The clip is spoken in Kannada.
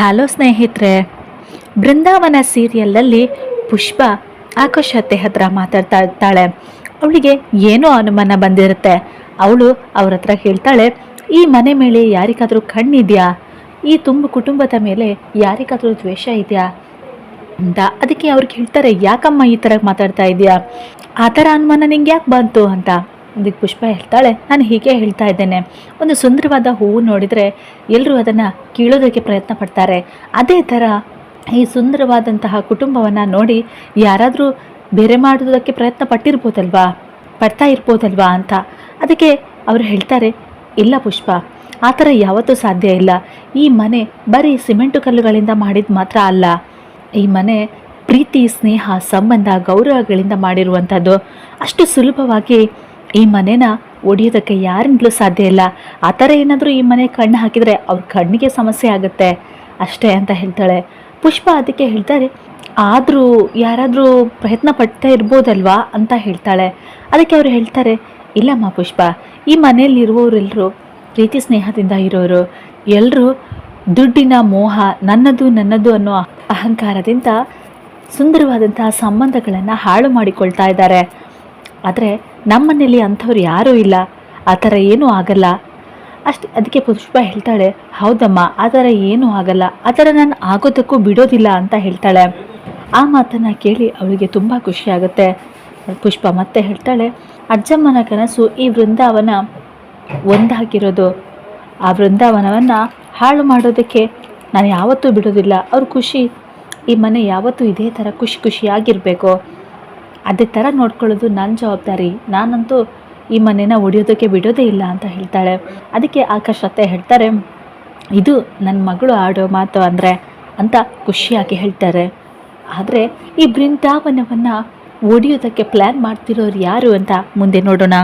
ಹಲೋ ಸ್ನೇಹಿತರೆ, ಬೃಂದಾವನ ಸೀರಿಯಲ್ಲಲ್ಲಿ ಪುಷ್ಪ ಆಕಾಶ್ ಅತ್ತೆ ಹತ್ರ ಮಾತಾಡ್ತಾ ಇರ್ತಾಳೆ ಅವಳಿಗೆ ಏನೋ ಅನುಮಾನ ಬಂದಿರುತ್ತೆ. ಅವಳು ಅವ್ರ ಹತ್ರ ಹೇಳ್ತಾಳೆ, ಈ ಮನೆ ಮೇಲೆ ಯಾರಿಗಾದರೂ ಕಣ್ಣಿದೆಯಾ? ಈ ತುಂಬ ಕುಟುಂಬದ ಮೇಲೆ ಯಾರಿಗಾದರೂ ದ್ವೇಷ ಇದೆಯಾ? ಅಂತ ಅದಕ್ಕೆ ಅವ್ರಿಗೆ ಹೇಳ್ತಾರೆ, ಯಾಕಮ್ಮ ಈ ಥರ ಮಾತಾಡ್ತಾ ಇದೆಯಾ? ಆ ಥರ ಅನುಮಾನ ನಿಂಗೆ ಯಾಕೆ ಬಂತು? ಅಂತ. ಅದಕ್ಕೆ ಪುಷ್ಪ ಹೇಳ್ತಾಳೆ. ನಾನು ಹೀಗೆ ಹೇಳ್ತಾ ಇದ್ದೇನೆ. ಒಂದು ಸುಂದರವಾದ ಹೂವು ನೋಡಿದರೆ ಎಲ್ಲರೂ ಅದನ್ನು ಕೀಳೋದಕ್ಕೆ ಪ್ರಯತ್ನ ಪಡ್ತಾರೆ. ಅದೇ ಥರ ಈ ಸುಂದರವಾದಂತಹ ಕುಟುಂಬವನ್ನು ನೋಡಿ ಯಾರಾದರೂ ಬೇರೆ ಮಾಡೋದಕ್ಕೆ ಪ್ರಯತ್ನ ಪಟ್ಟಿರ್ಬೋದಲ್ವಾ? ಪಡ್ತಾ ಇರ್ಬೋದಲ್ವಾ ಅಂತ. ಅದಕ್ಕೆ ಅವರು ಹೇಳ್ತಾರೆ, ಇಲ್ಲ ಪುಷ್ಪ, ಆ ಥರ ಯಾವತ್ತೂ ಸಾಧ್ಯ ಇಲ್ಲ. ಈ ಮನೆ ಬರೀ ಸಿಮೆಂಟು ಕಲ್ಲುಗಳಿಂದ ಮಾಡಿದ ಮಾತ್ರ ಅಲ್ಲ. ಈ ಮನೆ ಪ್ರೀತಿ, ಸ್ನೇಹ, ಸಂಬಂಧ, ಗೌರವಗಳಿಂದ ಮಾಡಿರುವಂಥದ್ದು. ಅಷ್ಟು ಸುಲಭವಾಗಿ ಈ ಮನೆನ ಒಡೆಯೋದಕ್ಕೆ ಯಾರಿಂದಲೂ ಸಾಧ್ಯ ಇಲ್ಲ. ಆ ಥರ ಏನಾದರೂ ಈ ಮನೆ ಕಣ್ಣು ಹಾಕಿದರೆ ಅವ್ರ ಕಣ್ಣಿಗೆ ಸಮಸ್ಯೆ ಆಗುತ್ತೆ. ಅಷ್ಟೇ ಅಂತ ಹೇಳ್ತಾಳೆ. ಪುಷ್ಪ ಅದಕ್ಕೆ ಹೇಳ್ತಾರೆ, ಆದರೂ ಯಾರಾದರೂ ಪ್ರಯತ್ನ ಪಡ್ತಾ ಇರ್ಬೋದಲ್ವಾ? ಅಂತ ಹೇಳ್ತಾಳೆ. ಅದಕ್ಕೆ ಅವರು ಹೇಳ್ತಾರೆ, ಇಲ್ಲಮ್ಮ ಪುಷ್ಪ, ಈ ಮನೆಯಲ್ಲಿರುವವರೆಲ್ಲರೂ ಪ್ರೀತಿ ಸ್ನೇಹದಿಂದ ಇರೋರು ಎಲ್ಲರೂ ದುಡ್ಡಿನ ಮೋಹ, ನನ್ನದು ನನ್ನದು ಅನ್ನೋ ಅಹಂಕಾರದಿಂದ ಸುಂದರವಾದಂತಹ ಸಂಬಂಧಗಳನ್ನು ಹಾಳು ಮಾಡಿಕೊಳ್ತಾ ಇದ್ದಾರೆ. ಆದರೆ ನಮ್ಮನೇಲಿ ಅಂಥವ್ರು ಯಾರೂ ಇಲ್ಲ. ಆ ಥರ ಏನೂ ಆಗಲ್ಲ. ಅಷ್ಟು, ಅದಕ್ಕೆ ಪುಷ್ಪ ಹೇಳ್ತಾಳೆ, ಹೌದಮ್ಮ, ಆ ಥರ ಏನೂ ಆಗಲ್ಲ. ಆ ಥರ ನಾನು ಆಗೋದಕ್ಕೂ ಬಿಡೋದಿಲ್ಲ ಅಂತ ಹೇಳ್ತಾಳೆ. ಆ ಮಾತನ್ನು ಕೇಳಿ ಅವಳಿಗೆ ತುಂಬ ಖುಷಿಯಾಗುತ್ತೆ ಪುಷ್ಪ ಮತ್ತೆ ಹೇಳ್ತಾಳೆ, ಅಜ್ಜಮ್ಮನ ಕನಸು ಈ ವೃಂದಾವನ ಒಂದಾಗಿರೋದು. ಆ ವೃಂದಾವನವನ್ನು ಹಾಳು ಮಾಡೋದಕ್ಕೆ ನಾನು ಯಾವತ್ತೂ ಬಿಡೋದಿಲ್ಲ. ಅವ್ರ ಖುಷಿ. ಈ ಮನೆ ಯಾವತ್ತೂ ಇದೇ ಥರ ಖುಷಿ ಖುಷಿಯಾಗಿರಬೇಕು. ಅದೇ ಥರ ನೋಡ್ಕೊಳ್ಳೋದು ನನ್ನ ಜವಾಬ್ದಾರಿ. ನಾನಂತೂ ಈ ಮನೇನ ಒಡೆಯೋದಕ್ಕೆ ಬಿಡೋದೇ ಇಲ್ಲ ಅಂತ ಹೇಳ್ತಾಳೆ. ಅದಕ್ಕೆ ಆಕಾಶ್ ಅತ್ತೆ ಹೇಳ್ತಾರೆ, ಇದು ನನ್ನ ಮಗಳು ಆಡೋ ಮಾತು ಅಂದರೆ, ಅಂತ ಖುಷಿಯಾಗಿ ಹೇಳ್ತಾರೆ. ಆದರೆ ಈ ಬೃಂದಾವನವನ್ನು ಒಡೆಯೋದಕ್ಕೆ ಪ್ಲ್ಯಾನ್ ಮಾಡ್ತಿರೋರು ಯಾರು ಅಂತ ಮುಂದೆ ನೋಡೋಣ.